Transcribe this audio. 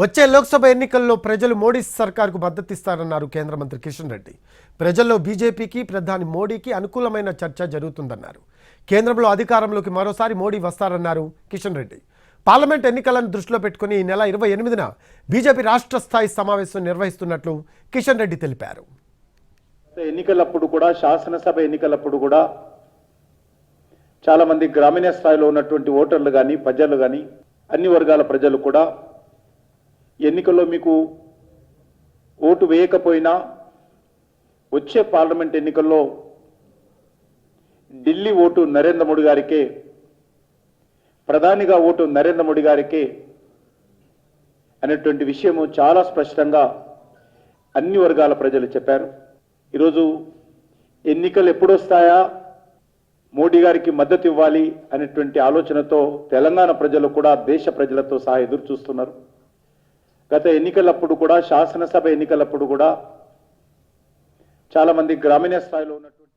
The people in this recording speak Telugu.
వచ్చే లోక్సభ ఎన్నికల్లో ప్రజలు మోడీ సర్కార్కు మద్దతిస్తారన్నారు కేంద్ర మంత్రి కిషన్ రెడ్డి. ప్రజల్లో బీజేపీకి ప్రధాని మోడీకి అనుకూలమైన చర్చ జరుగుతుందన్నారు. కేంద్రంలో అధికారంలోకి మరోసారి మోడీ వస్తారన్నారు కిషన్ రెడ్డి. పార్లమెంట్ ఎన్నికలను దృష్టిలో పెట్టుకుని ఈ నెల ఇరవై ఎనిమిదిన బీజేపీ రాష్ట్ర స్థాయి సమావేశం నిర్వహిస్తున్నట్లు కిషన్ రెడ్డి తెలిపారు. ఎన్నికలప్పుడు కూడా శాసనసభ ఎన్నికలప్పుడు కూడా చాలా మంది గ్రామీణ స్థాయిలో ఉన్నటువంటి ఓటర్లు కానీ ప్రజలు కానీ అన్ని వర్గాల ప్రజలు కూడా ఎన్నికల్లో మీకు ఓటు వేయకపోయినా వచ్చే పార్లమెంట్ ఎన్నికల్లో ఢిల్లీ ఓటు నరేంద్ర మోడీ గారికే ప్రధానిగా ఓటు నరేంద్ర మోడీ గారికే అనేటువంటి విషయము చాలా స్పష్టంగా అన్ని వర్గాల ప్రజలు చెప్పారు. ఈరోజు ఎన్నికలు ఎప్పుడు వస్తాయా మోడీ గారికి మద్దతు ఇవ్వాలి అనేటువంటి ఆలోచనతో తెలంగాణ ప్రజలు కూడా దేశ ప్రజలతో సహా ఎదురు చూస్తున్నారు. గత ఎన్నికలప్పుడు కూడా శాసనసభ ఎన్నికలప్పుడు కూడా చాలా మంది గ్రామీణ స్థాయిలో ఉన్నటువంటి